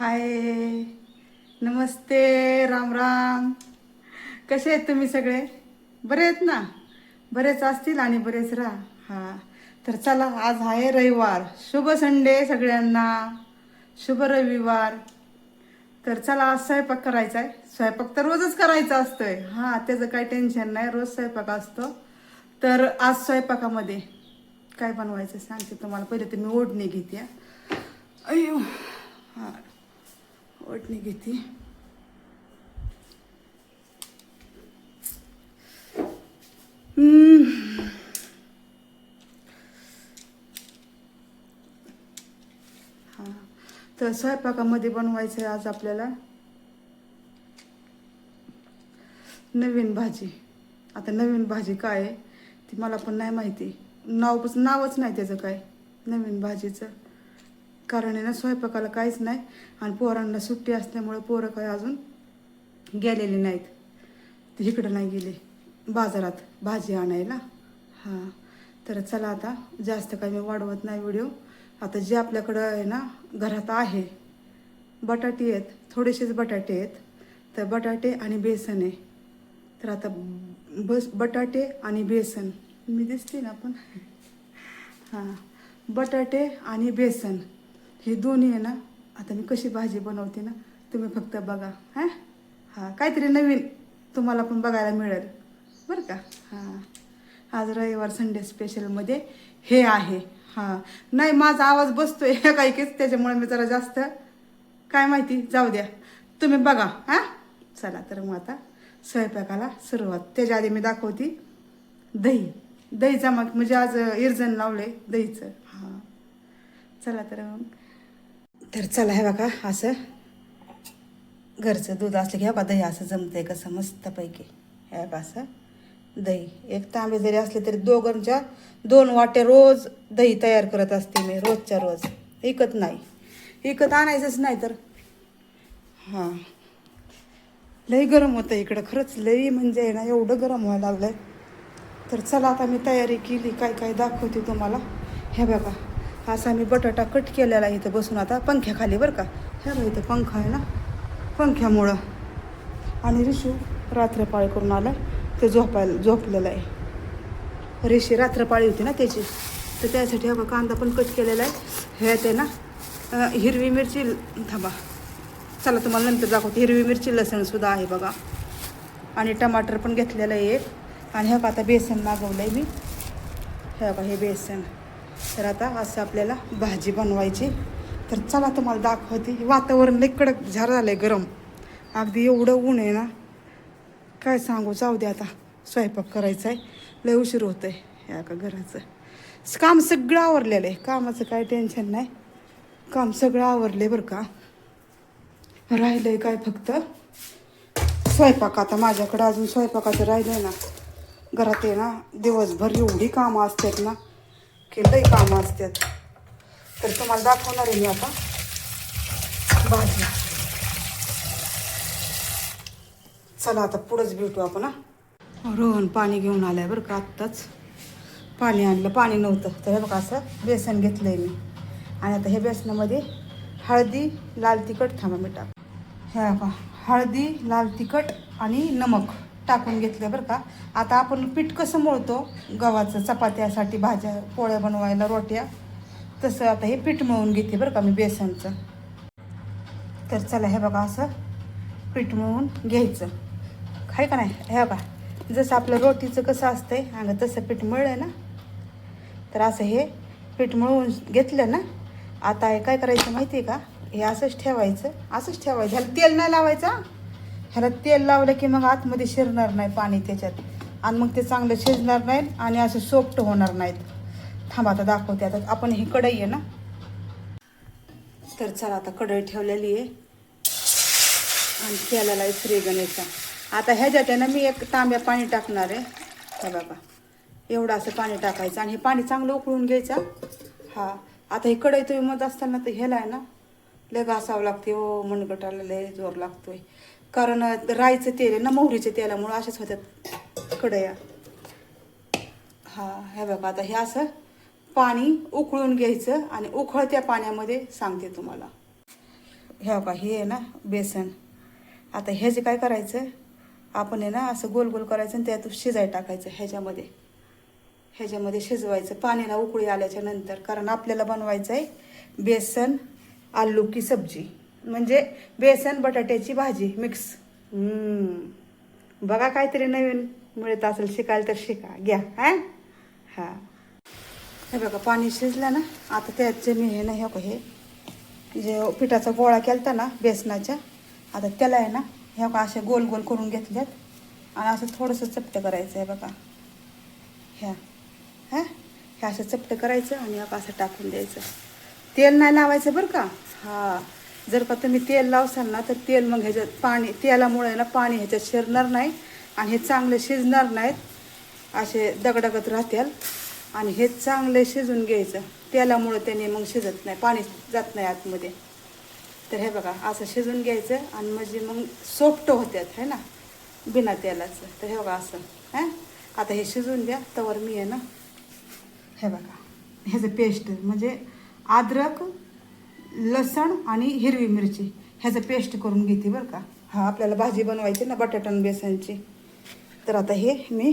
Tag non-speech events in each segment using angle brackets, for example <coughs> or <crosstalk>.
हाय. नमस्ते राम राम. कसे आहेत तुम्ही सगळे? बरे आहेत ना? बरेच असतील आणि बरेच राहा. हा. तर चला आज आहे रविवार. शुभ संडे सगळ्यांना. शुभ रविवार. तर चला आज स्वयंपाक करायचा आहे. स्वयंपाक तर रोजच करायचा असतोय. हा त्याचं काही टेन्शन नाही. रोज स्वयंपाक असतो. तर आज स्वयंपाकामध्ये काय बनवायचं सांगते तुम्हाला? पहिले तुम्ही ओढणी घेते. हा. अय्यो. हा. ओटणी घेते. हां. तर स्वयंपाकामध्ये बनवायचं आहे आज आपल्याला. नवीन भाजी. आता नवीन भाजी काय आहे ती मला पण नाही माहिती. नाव नावच नाही त्याचं काय. नवीन भाजीचं. कारण आहे ना स्वयंपाकाला काहीच नाही आणि पोरांना सुट्टी असल्यामुळं पोरं काही अजून गेलेले नाहीत. इकडं नाही गेले. बाजारात भाजी आणायला. हां. तर चला आता जास्त काही मी वाढवत नाही व्हिडिओ. आता जे आपल्याकडं आहे ना घरात आहे. बटाटे आहेत थोडेसेच बटाटे आहेत. तर बटाटे आणि बेसन आहे. तर आता बस बटाटे आणि बेसन. मी दिसते ना पण. हां. बटाटे आणि बेसन. हे दोन्ही आहे ना आता मी कशी भाजी बनवते ना तुम्ही फक्त बघा हां? हां काहीतरी नवीन तुम्हाला पण बघायला मिळेल. बरं का? हां. आज रविवार संडे स्पेशलमध्ये हे आहे. हां. नाही माझा आवाज बसतोय <laughs> काहीकीच त्याच्यामुळे मी जरा जास्त काय माहिती जाऊ द्या. तुम्ही बघा हां? चला तर मग आता स्वयंपाकाला सुरुवात. त्याच्या आधी मी दाखवते. दही. दहीचा मग म्हणजे आज इरजण लावले दहीचं. हां. चला तर मग तर चला हे बघा असं घरचं दूध असलं की बघा दही असं जमतंय कसं मस्तपैकी. हे बघा असं दही. एक तांबे जरी असले तरी दोघांच्या दोन वाटे रोज दही तयार करत असते मी रोजच्या रोज. विकत नाही. विकत आणायचंच नाही तर. हां. लई गरम होतं इकडं खरंच लई म्हणजे ना एवढं गरम व्हायला लागलं तर चला आता मी तयारी केली काय काय दाखवते तुम्हाला. हे बघा. असा आम्ही बटाटा कट केलेला आहे इथं बसून आता पंख्याखाली बरं का. ह्या बघ इथं पंखा आहे ना पंख्यामुळं. आणि रिशू रात्रपाळी करून आला ते झोपायला झोपलेलं आहे. रेशी रात्रपाळी होती ना त्याची. तर त्यासाठी हा कांदा पण कट केलेला आहे. हे ते ना हिरवी मिरची थांबा. चला तुम्हाला नंतर दाखवते. हिरवी मिरची लसणसुद्धा आहे बघा. आणि टमाटर पण घेतलेलं आहे. एक आणि ह्या बघा आता बेसन मागवलं आहे मी. हे बघा हे बेसन. तर आता असं आपल्याला भाजी बनवायची. तर चला तुम्हाला दाखवते. वातावरण लई कडक झार झालं आहे गरम. अगदी एवढं ऊन आहे ना. काय सांगू जाऊ दे आता. स्वयंपाक करायचा आहे लय उशीर होतं आहे या का घराचं. काम सगळं आवरलेलं आहे. कामाचं काय टेन्शन नाही. काम सगळं आवरले बरं का. राहिलं आहे काय फक्त? स्वयंपाक. आता माझ्याकडं अजून स्वयंपाकाचं राहिलं आहे ना. घरात आहे ना दिवसभर एवढी कामं असतात ना. लई कामं असतात. तर तुम्हाला दाखवणार आहे मी आता. भाजी. चला आता पुढंच भेटू आपण रोहन पाणी घेऊन आलाय बरं का आत्ताच. पाणी आणलं पाणी नव्हतं. तर हे बघा असं बेसन घेतलं आहे मी. आणि आता हे बेसनामध्ये हळदी लाल तिखट थांबा मी टाक. हे बघा हळदी लाल तिखट आणि नमक. टाकून घेतलं बरं का. आता आपण पीठ कसं मळतो? गव्हाचं चपात्यासाठी भाज्या पोळ्या बनवायला रोट्या. तसं आता हे पीठ मळून घेते बरं का मी बेसनचं. तर चला हे बघा असं पीठ मळून घ्यायचं. आहे का नाही? हे बघा. जसं आपलं रोटीचं कसं असतंय अंग तसं पीठ मळलं ना. तर असं हे पीठ मळून घेतलं ना. आता हे काय करायचं माहिती आहे का? हे असंच ठेवायचं. असंच ठेवायचं. ह्याला तेल नाही लावायचं ह्याला तेल लावलं की मग आतमध्ये शिरणार नाही पाणी त्याच्यात. आणि मग ते चांगलं शिजणार नाहीत आणि असे सोफ्ट होणार नाहीत. थांबा आता दाखवते. आता आपण ही कढई आहे ना? तर चला आता कढई ठेवलेली आहे. आणि केलेला आहे फ्री आता ह्याच्यात आहे ना मी एक तांब्या पाणी टाकणार आहे. बाबा एवढं असं पाणी टाकायचं आणि हे पाणी चांगलं उकळून घ्यायचं. हा. आता हे कढई तुम्ही मत असताना तर ह्याला आहे ना लय घासावं लागते. ओ मनगटाला लय जोर लागतोय. कारण राईचं तेल आहे ना मोहरीच्या तेलामुळं असेच होत्यात कढया. हा हे बघा आता हे असं पाणी उकळून घ्यायचं आणि उकळत्या पाण्यामध्ये सांगते तुम्हाला. ह्या का हे आहे ना बेसन. आता हे जे काय करायचं आपण आहे ना असं गोल गोल करायचं आणि त्यातून शिजाय टाकायचं ह्याच्यामध्ये. ह्याच्यामध्ये शिजवायचं पाण्याला उकळी आल्याच्यानंतर. कारण आपल्याला बनवायचं आहे बेसन आलू की सब्जी. म्हणजे बेसन बटाट्याची भाजी मिक्स बघा काहीतरी नवीन मिळत असेल शिकायला तर शिका. घ्या हा? हां. हे बघा पाणी शिजलं ना आता त्याचे मी हे ना हे हे जे पिठाचा गोळा केलता ना बेसनाच्या आता त्याला आहे ना ह्या का असे गोल गोल करून घेतल्यात आणि असं थोडंसं चपटं करायचं आहे बघा. ह्या हां? हे असं चपटं करायचं आणि ह्या असं टाकून द्यायचं. तेल नाही लावायचं बरं का? हां. जर का तुम्ही तेल लावसाल ना तर तेल मग ह्याच्यात पाणी तेलामुळे ना पाणी ह्याच्यात शिरणार नाही आणि हे चांगले शिजणार नाहीत. असे दगडगत राहतील. आणि हे चांगले शिजून घ्यायचं. तेलामुळे त्याने मग शिजत नाही पाणी जात नाही आतमध्ये. तर हे बघा असं शिजून घ्यायचं आणि म्हणजे मग सोफ्ट होत्यात है ना? बिना तेलाचं. तर हे बघा असं हां? आता हे शिजून द्या तवर मी आहे ना हे बघा ह्याचं पेस्ट म्हणजे अद्रक लसण आणि हिरवी मिरची ह्याचं पेस्ट करून घेते बरं का. हा आपल्याला भाजी बनवायची ना बटाटा आणि बेसनची. तर आता हे मी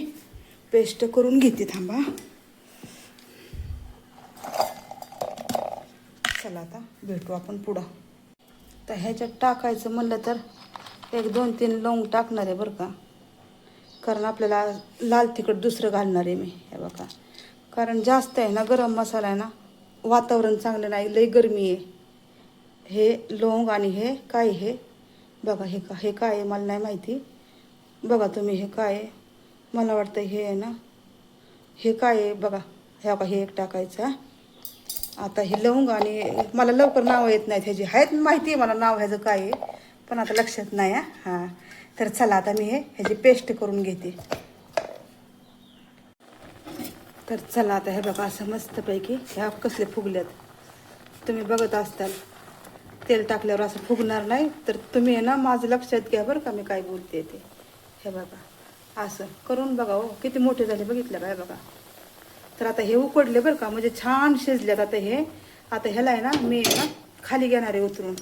पेस्ट करून घेते थांबा. चला आता भेटू आपण पुढं. तर ह्याच्यात टाकायचं म्हणलं तर एक दोन तीन लवंग टाकणार आहे बरं का. कारण आपल्याला लाल तिखट दुसरं घालणार आहे मी हे बघा. कारण जास्त आहे ना गरम मसाला आहे ना वातावरण चांगलं नाही लई गरमी आहे. हे लवंग आणि हे काय हे? बघा हे का हे काय आहे? मला नाही माहिती. बघा तुम्ही हे काय आहे? मला वाटतं हे आहे ना? हे काय आहे? बघा ह्या बघा हे एक टाकायचं आता हे लवंग आणि मला लवकर नावं येत नाहीत ह्याची आहेत माहिती आहे मला नाव ह्याचं काय आहे पण आता लक्षात नाही आहे हां. तर चला आता मी हे ह्याची पेस्ट करून घेते. तर चला आता हे बघा असं मस्तपैकी ह्या कसले फुगल्यात. तुम्ही बघत असताल तेल टाकल्यावर असं फुगणार नाही तर तुम्ही आहे ना माझं लक्षात घ्या बरं का मी काय बोलते ते. हे बघा असं करून बघा हो किती मोठे झाले बघितलं काय बघा. तर आता हे उकडले बरं का म्हणजे छान शिजल्यात आता हे. आता ह्याला आहे ना मी आहे ना खाली घेणार आहे उतरून.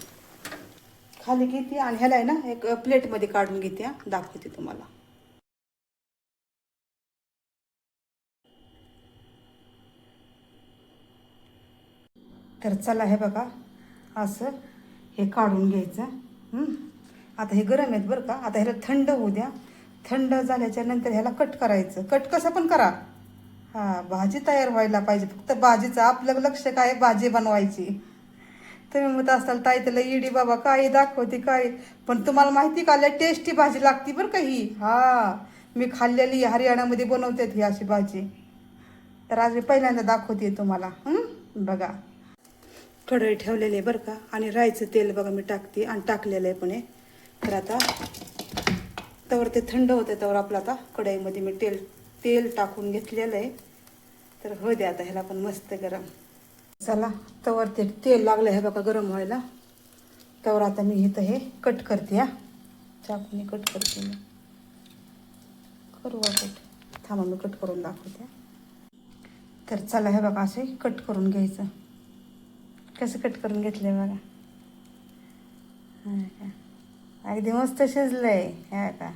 खाली घेते आणि ह्याला आहे ना एक प्लेटमध्ये काढून घेते दाखवते तुम्हाला. तर चला हे बघा असं हे काढून घ्यायचं आता हे गरम आहेत बरं का? आता ह्याला थंड होऊ द्या. थंड झाल्याच्यानंतर ह्याला कट करायचं. कट कसं पण करा. हां भाजी तयार व्हायला पाहिजे. फक्त भाजीचं आपलं लक्ष काय? आहे, भाजी बनवायची. तुम्ही म्हणत असाल ताई त्याला इडी बाबा काय दाखवते काय? पण तुम्हाला माहिती का लय टेस्टी भाजी लागती बरं का ही? हां मी खाल्लेली हरियाणामध्ये बनवतात ही अशी भाजी. तर आज मी पहिल्यांदा दाखवते तुम्हाला. बघा. कढई ठेवलेली आहे बरं का. आणि राईचं तेल बघा मी टाकते आणि टाकलेलं आहे पण. हे तर आता तवर ते थंड होते तवर आपलं आता कढईमध्ये मी तेल तेल टाकून घेतलेलं आहे. तर हो द्या आता ह्याला पण मस्त गरम. चला तवर ते तेल लागलं हे बघा गरम व्हायला. तवर आता मी इथं हे कट करते हा. चाकूने कट करते मी. करू कट थांबा मी कट करून दाखवते. तर चला हे बघा असे कट करून घ्यायचं. कसं कट करून घेतलंय बघा. हां का? अगदी मस्त शिजलं आहे हा का?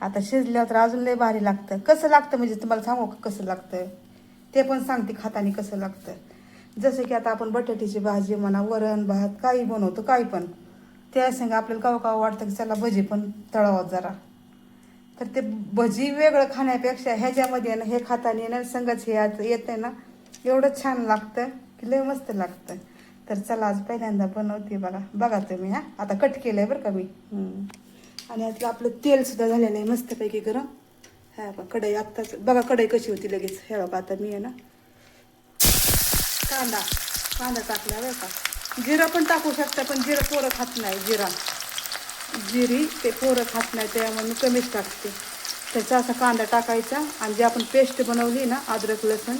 आता शिजल्यावर तर अजून लय भारी लागतं. कसं लागतं म्हणजे तुम्हाला सांगू का कसं लागतं? ते पण सांगते खातानी कसं लागतं. जसं की आता आपण बटाट्याची भाजी म्हणा वरण भात काही बनवतो काही पण. त्या संग आपल्याला काव काव वाटतं की चला भजी पण तळावं जरा. तर ते भजी वेगळं खाण्यापेक्षा ह्याच्यामध्ये ना हे खाताना ना संगच हे येत येतं ना एवढं छान लागतं की लय मस्त लागतं. तर चला आज पहिल्यांदा बनवते बघा. बघा तुम्ही हा? आता कट केलं आहे बरं का मी. आणि आता आपलं तेलसुद्धा झालेलं आहे मस्तपैकी गरम. हा बघा कढई आत्ताच बघा कढई कशी होती लगेच. हे बघा आता मी आहे ना कांदा. कांदा टाकला बरं का. जिरं पण टाकू शकता पण जिरं पोरं खात नाही जिरा. जिरी ते पोरं खात नाही त्यामुळे मी कमीच टाकते. त्याचा असा कांदा टाकायचा आणि जे आपण पेस्ट बनवली ना अद्रक लसूण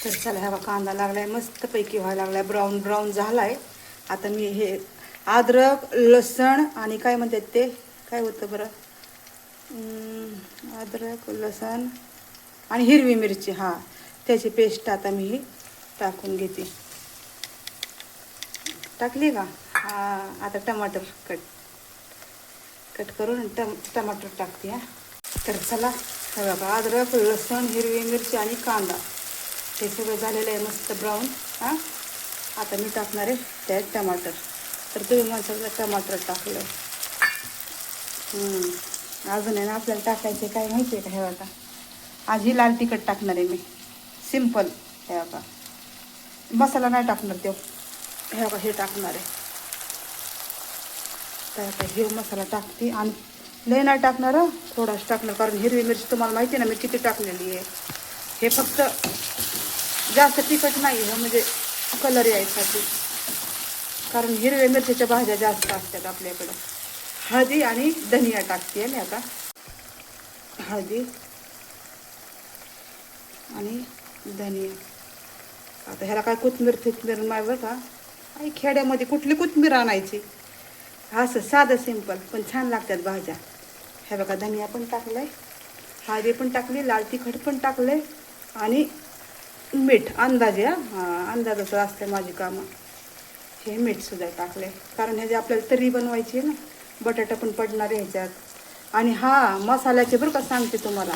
तर चला हा कांदा लागलाय मस्तपैकी व्हायला लागलाय. ब्राऊन ब्राऊन झालाय. आता मी हे अद्रक लसण आणि काय म्हणतात ते? काय होतं बरं? अद्रक लसण आणि हिरवी मिरची हां. त्याची पेस्ट आता मी टाकून घेते. टाकली का? हा आता टमाटर कट. कट करून टम टमाटर टाकते हा. तर चला हे बघा अद्रक लसण हिरवी मिरची आणि कांदा. हे सगळं झालेलं आहे मस्त ब्राऊन हां? आता मी टाकणार आहे त्यात टमाटर. तर तुम्ही म्हणसाल टमाटर टाकलं अजून आहे ना आपल्याला टाकायचे काय माहिती आहे का? हे बघा. आज ही लाल तिखट टाकणार आहे मी. सिंपल हे बघा. मसाला नाही टाकणार तो. हे बघा हे टाकणार आहे. तर आता हे मसाला टाकते आणि लय नाही टाकणार थोडाच टाकणार कारण हिरवी मिरची तुम्हाला माहिती आहे ना मी किती टाकलेली आहे. हे फक्त जास्त तिखट नाही आहे म्हणजे कलर यायसाठी. कारण हिरव्या मिरचीच्या भाज्या जास्त असतात आपल्याकडं. हळदी आणि धनिया टाकते मी आता. हळदी आणि धनिया. आता ह्याला काय कोथमीर फिथमीर नाही बरं का? आई खेड्यामध्ये कुठली कोथमीर आणायची? असं साधं सिंपल पण छान लागतात भाज्या. ह्या बघा धनिया पण टाकलं आहे हळदी पण टाकली लाल तिखट पण टाकले आणि मीठ अंदाजे हा. हां अंदाजाचं असते माझी कामं. हे मीठसुद्धा टाकले कारण ह्याची आपल्याला तरी बनवायची आहे ना बटाटा पण पडणार आहे ह्याच्यात. आणि हा मसाल्याचे बरं का सांगते तुम्हाला.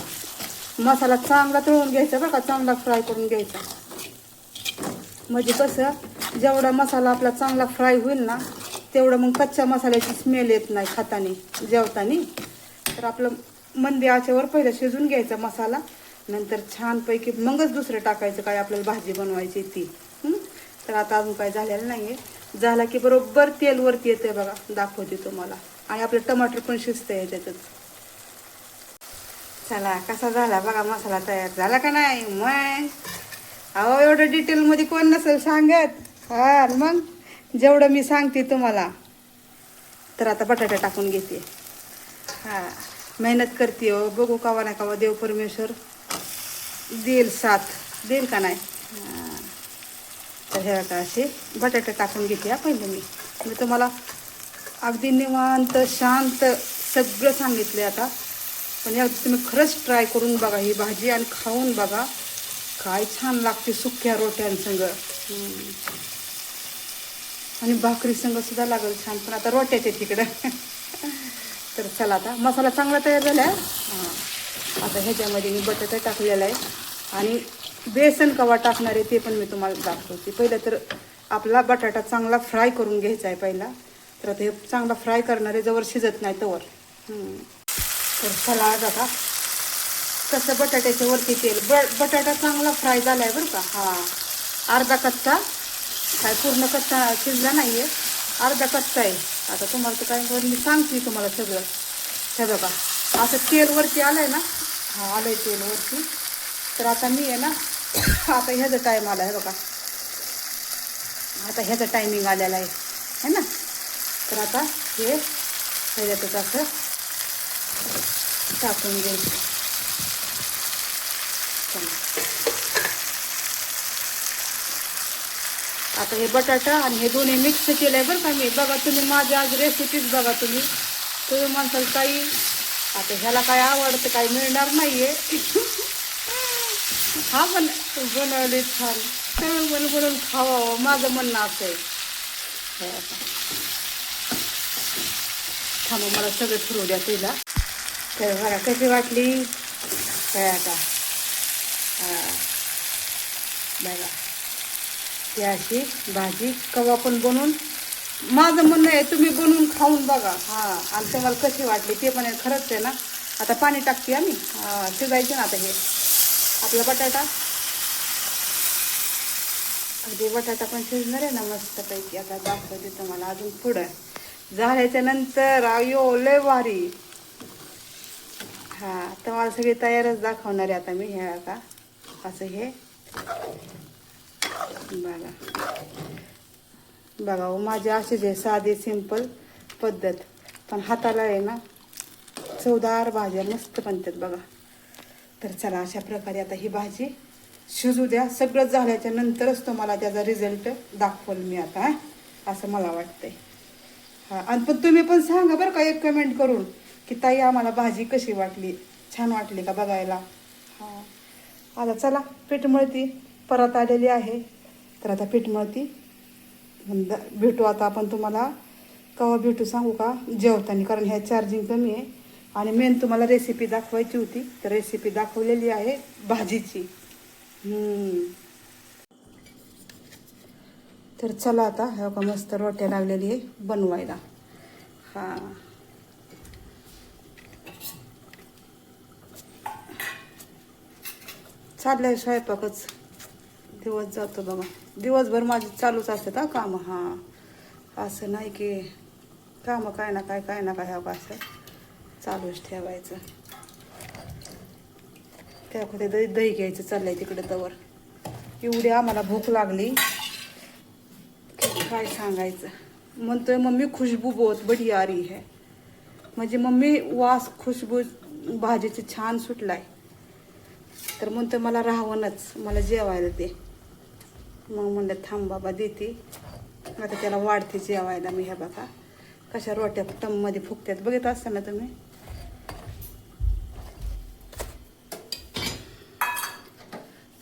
मसाला चांगला तळून घ्यायचा बरं का? चांगला फ्राय करून घ्यायचा. म्हणजे कसं जेवढा मसाला आपला चांगला फ्राय होईल ना तेवढं मग कच्च्या मसाल्याची स्मेल येत नाही खातानी जेवतानी. तर आपलं मंदी आचेवर पहिलं शिजून घ्यायचा मसाला. नंतर छानपैकी मगच दुसरं टाकायचं काय आपल्याला भाजी बनवायची ती. तर आता अजून काय झालेलं नाही आहे झाला की बरोबर तेल वरती येते बघा दाखवते तुम्हाला. आणि आपलं टमाटर पण शिजतं आहे त्याच्यात. चला कसा झाला बघा मसाला तयार. झाला का नाही? मग? अहो एवढं डिटेलमध्ये कोण नसेल सांगत. हा मग? जेवढं मी सांगते तुम्हाला. तर आता बटाटा टाकून घेते. हां मेहनत करते हो. बघू कावा नाही कावा देव परमेश्वर. देईल साथ देईल का नाही? तर हे आता असे बटाटे टाकून घेते हा पहिले मी. मी तुम्हाला अगदी निवांत शांत सगळं सांगितले आता. पण या तुम्ही खरंच ट्राय करून बघा ही भाजी आणि खाऊन बघा. काय छान लागते सुक्या रोट्यांसंग आणि भाकरी संग सुद्धा लागेल छान. पण आता रोट्याचे तिकडं. तर चला आता. मसाला चांगला तयार झाला. आहे आता ह्याच्यामध्ये मी बटाटा टाकलेला आहे. आणि बेसन कवा टाकणार आहे ते पण मी तुम्हाला दाखवते. पहिलं तर आपला बटाटा चांगला फ्राय करून घ्यायचा आहे पहिला. तर आता हे चांगला फ्राय करणार आहे जवळ शिजत नाही तवर. तर चला आज आता कसं बटाट्याच्या वरती तेल. ब बटाटा चांगला फ्राय झाला आहे बरं का? हां. अर्धा कच्चा. काय पूर्ण कच्चा शिजला नाही आहे अर्धा कच्चा आहे. आता तुम्हाला तर काय मी सांगते तुम्हाला सगळं. हे बघा. असं तेलवरती आलं आहे ना? हां आलं आहे तेल वरती. तर आता मी आहे ना <coughs> आता ह्याचा टाईम आला आहे बघा. आता ह्याचा टायमिंग आलेला आहे है ना? तर आता हे ह्याच्यातच असं टाकून घ्यायचं आता हे बटाटा आणि हे दोन्ही मिक्स केलं आहे बरं का मी. बघा तुम्ही माझी आज रेसिपीच बघा तुम्ही. तुम्ही म्हणताल काही आता ह्याला काय आवडतं काही मिळणार नाही आहे <laughs> हा बन बनवले छान. सगळं बनवून बनवून खावावं माझं म्हणणं असं आहे. थांबा मला सगळं फिरू द्या तिला. तर बघा कशी वाटली? काय आता? बघा. ती अशी भाजी कवा पण बनवून माझं म्हणणं आहे तुम्ही बनवून खाऊन बघा. हां. आणि तुम्हाला कशी वाटली ते पण आहे, खरंच आहे ना. आता पाणी टाकते आम्ही. हां शिजायचे ना आता हे. आपला बटाटा. अगदी बटाटा पण शिजणार आहे ना मस्तपैकी. आता दाखवते तुम्हाला अजून पुढं. झाल्याच्यानंतर आयो लय वारी हां तुम्हाला सगळी तयारच दाखवणार आहे आता मी हे आता. असं हे. बघा. बघा हो माझे असेच आहे साधे सिंपल पद्धत. पण हाताला आहे ना चवदार भाज्या मस्त बनतात बघा. तर चला अशा प्रकारे आता ही भाजी शिजू द्या. सगळं झाल्याच्या नंतरच तुम्हाला त्याचा रिझल्ट दाखवल मी आता असं मला वाटतंय. हां आणि पण तुम्ही पण सांगा बरं का एक कमेंट करून की ताई आम्हाला भाजी कशी वाटली? छान वाटली का बघायला? हां. आता चला पीठ मळती परत आलेली आहे. तर आता पीठ मळती. भेटू आता आपण तुम्हाला. केव्हा भेटू सांगू का? जेवताना कारण ह्या चार्जिंग कमी आहे. आणि मेन तुम्हाला रेसिपी दाखवायची होती. तर रेसिपी दाखवलेली आहे भाजीची. तर चला आता ह्या का मस्त रोट्या लागलेली आहे बनवायला. हां. चाललंय स्वयंपाकच. दिवस जातो बघा. दिवसभर माझी चालूच असतात हा कामं. हां. असं नाही की कामं काय ना काय काय ना काय हवं असं चालूच ठेवायचं. त्या कुठे दही दही घ्यायचं चाललंय तिकडे तवर. एवढी आम्हाला भूक लागली. काय सांगायचं? म्हणतोय मम्मी खुशबू बहुत बड़ी आ है. म्हणजे मम्मी वास खुशबू भाजीची छान सुटलाय. तर म्हणतोय मला राहावनच मला जेवायला दे. मग म्हणलं थांब बाबा देते. आता त्याला वाढते जेवायला मी ह्या बघा. कशा रोट्या टममध्ये फुगतात बघत असताना तुम्ही?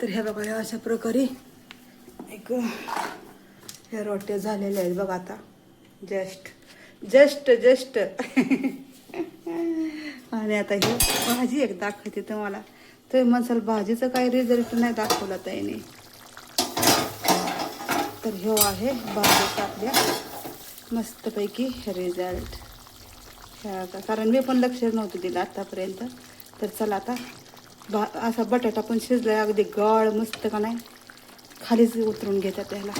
तर ह्या बघा ह्या अशा प्रकारे एक ह्या रोट्या झालेल्या आहेत बघा आता. Just just just. आणि आता ही भाजी एक दाखवते तुम्हाला. तर मसाला भाजीचं काही रिझल्ट नाही दाखवला त्याने तर ह्यो आहे भाजी आपल्या मस्तपैकी रिझल्ट ह्या आता कारण मी पण लक्ष नव्हतं दिलं आतापर्यंत. तर चला आता भा असा बटाटा पण शिजलाय अगदी गाळ मस्त का नाही? खालीच उतरून घेतात त्याला.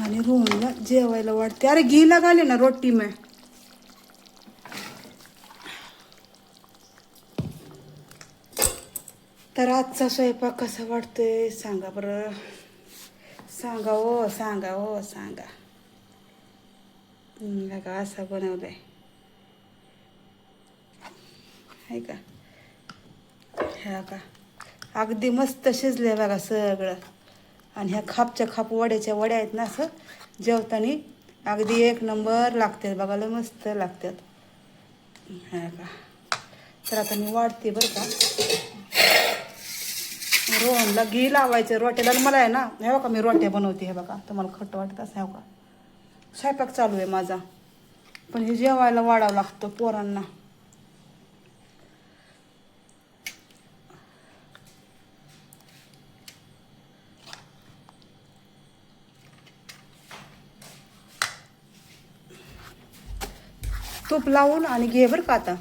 आणि रोहनला जेवायला वाटते अरे घी लगाले ना रोटी में. तर आजचा स्वयंपाक कसा वाटतोय सांगा बरं. सांगा ओ सांगा ओ सांगा. हम्म, बघा असा बनवलाय. आहे का? ह्या का? अगदी मस्त शिजले बघा सगळं. आणि ह्या खापच्या खाप वड्याच्या वड्या आहेत ना असं जेवताना अगदी एक नंबर लागतात बघायला मस्त लागतात. ह्या का? तर आता मी वाढते बरं का. रोहनला घी लावायचं रोट्याला मला आहे ना हे बघा मी रोट्या बनवते हे बघा. तुम्हाला खट्ट वाटत असं हे बघा. स्वयंपाक चालू आहे माझा. पण हे जेवायला वाढावं लागतं पोरांना. तूप लावून आणि घे बरं का आता.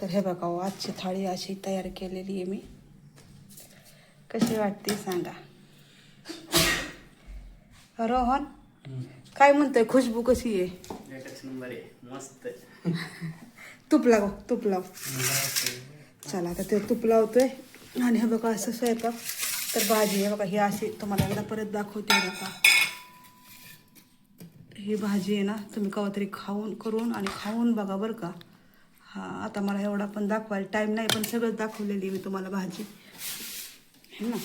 तर हे बघा हो, आजची थाळी अशी तयार केलेली आहे मी. कशी वाटते सांगा. रोहन काय म्हणतोय? खुशबू कशी आहे? मस्त. <laughs> तूप लाव तूप लाव. चला आता ते तूप लावतोय. आणि हे बघा असं स्वयंपाक. तर भाजी आहे बघा ही अशी तुम्हाला एकदा परत दाखवते बघा ही भाजी आहे ना तुम्ही केव्हा तरी खाऊन करून आणि खाऊन बघा बरं का. हां आता मला एवढा पण दाखवायला टाईम नाही पण सगळंच दाखवलेली मी तुम्हाला भाजी. है ना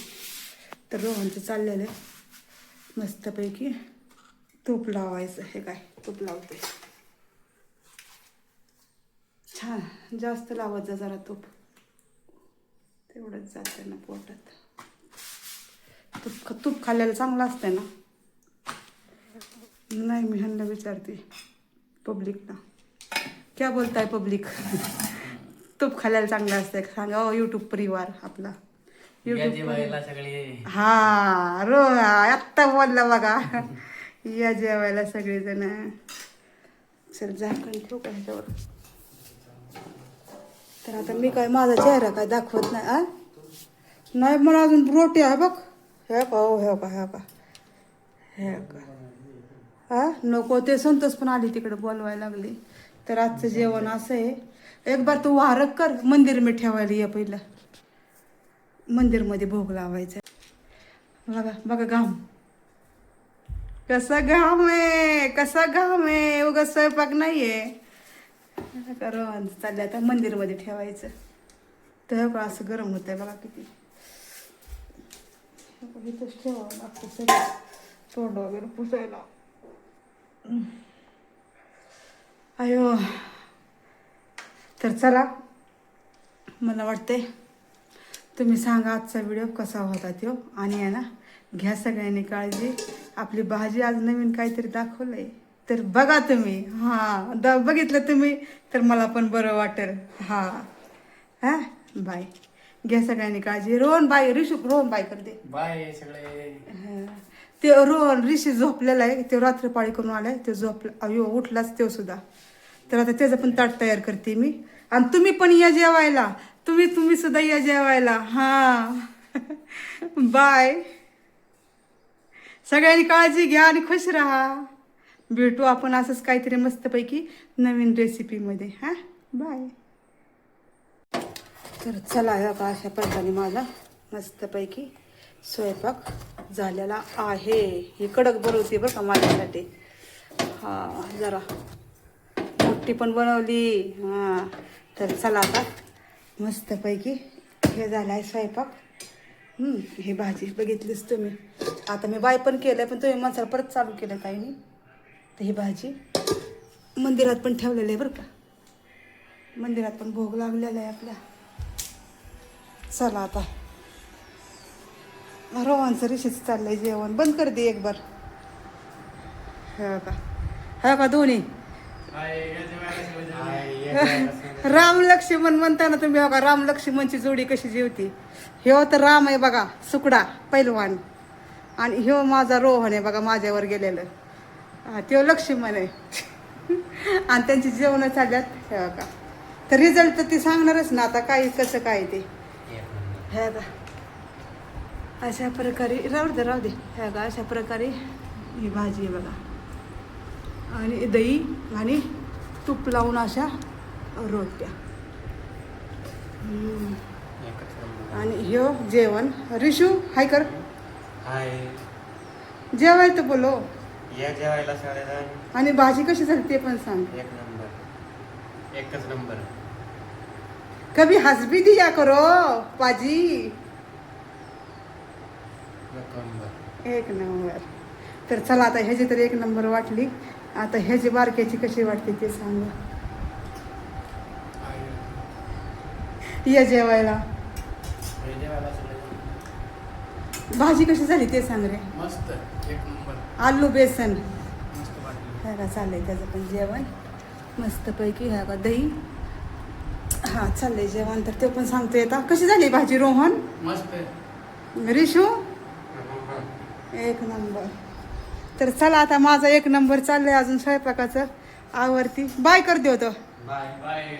तर रोहनचं चाललेलं आहे. मस्तपैकी तूप लावायचं हे काय तूप लावते. छान जास्त लावायचं जरा तूप. तेवढंच जातं ना पोटात. तूप तूप खाल्ल्याला चांगलं असतं ना. नाही मी ह्यांना विचारते पब्लिकला क्या बोलताय पब्लिक तूप खाल्ल्याला चांगलं असतंय सांगा हो यूट्यूब परिवार आपला. यूट्यूब हा रो आत्ता बोलला बघा. या जेवायला सगळेजण. चल झाकण ठेवू का ह्याच्यावर? तर आता मी काय माझा चेहरा काय दाखवत नाही आ? नाही मला अजून रोटी आहे बघ. हे का हो हे का हे का हे का हा? नको ते संतोष पण आली तिकडे बोलवायला लागली. तर आजचं जेवण असं आहे. एक बार तू वारक कर मंदिर मी ठेवायला ये पहिलं. मंदिरमध्ये भोग लावायचा. बघा बघा घाम. कसा घाम आहे कसा घाम आहे. उगा स्वयंपाक नाही आहे करून चाललंय आता मंदिरमध्ये ठेवायचं. तर हे असं गरम होत आहे बघा किती. इथंच ठेवावं लागतं सगळं. तोंड वगैरे पुसायला. अयो तर चला. मला वाटतंय तुम्ही सांगा आजचा व्हिडिओ कसा होता तो आणि आहे ना घ्या सगळ्यांनी काळजी. आपली भाजी आज नवीन काहीतरी दाखवलंय. तर बघा तुम्ही. हां द बघितलं तुम्ही तर मला पण बरं वाटेल. हां. हां? बाय. घ्या सगळ्यांनी काळजी. रोहन बाय ऋषू रोहन बाय कर दे बाय सगळे. हं. ते रोहन ऋषी झोपलेला आहे. ते रात्रपाळी करून आलाय. ते झोपला. अयो उठलाच तो सुद्धा. तर आता त्याचं पण ताट तयार करते मी. आणि तुम्ही पण या जेवायला. तुम्ही तुम्ही सुद्धा या जेवायला. हां. <laughs> बाय. सगळ्यांनी काळजी घ्या आणि खुश राहा. भेटू आपण असंच काहीतरी मस्तपैकी नवीन रेसिपीमध्ये हां? बाय. तर चला का अशा पद्धतीने माझा मस्तपैकी स्वयंपाक झालेला आहे. ही कडक बनवते बरं का माझ्यासाठी. हां जरा मोठी पण बनवली. हां तर चला आता. मस्तपैकी हे झालं आहे स्वयंपाक हे भाजी बघितलीच तुम्ही. आता मी बाय पण केलं पण तुम्ही मसाला परत चालू केलं ताईनी तर ही भाजी मंदिरात पण ठेवलेली आहे बरं का. मंदिरात पण भोग लागलेला आहे आपल्या. चला आता. रोहनचं ऋषीच चाललंय जेवण. बंद कर दे एक बार हा का हे का दोन्ही. <laughs> राम लक्ष्मण म्हणताना तुम्ही बघा राम लक्ष्मणची जोडी कशी जेवती. ह्यो तर राम आहे बघा सुकडा पैलवान. आणि ह्यो माझा रोहन आहे बघा माझ्यावर गेलेलं. हा त्यो लक्ष्मण आहे. <laughs> आणि त्यांची जेवणं चालल्यात हे बघा. तर रिझल्ट तर ती सांगणारच ना आता काय कसं काय ते. हे बघा. अशा प्रकारे राहू दे राहू दे. हे बघा अशा प्रकारे ही भाजी आहे बघा. आणि दही आणि तूप लावून अशा रोट्या. आणि ह्यो जेवण. रिशू हाय कर. हाय. जेवाय तर बोलो. या जेवायला आणि भाजी कशी झाली ते पण सांग. एक नंबर. एकच नंबर. कभी हंस भी दिया करो पाजी. एक नंबर. तर चला आता ह्याची तर एक नंबर वाटली. आता ह्याची बारक्याची कशी वाटते ते सांगा. या जेवायला. भाजी कशी झाली ते सांग रे. मस्त एक नंबर. आलू बेसन. ह्या का चाललंय त्याचं पण जेवण. मस्तपैकी ह्या का दही. हां चाललंय जेवण. तर ते पण सांगतो येता कशी झाली भाजी रोहन? मस्त रिशू? एक नंबर. तर चला आता माझा एक नंबर चाललंय अजून स्वयंपाकाचं. आवडती. बाय कर देऊ तो बाय बाय.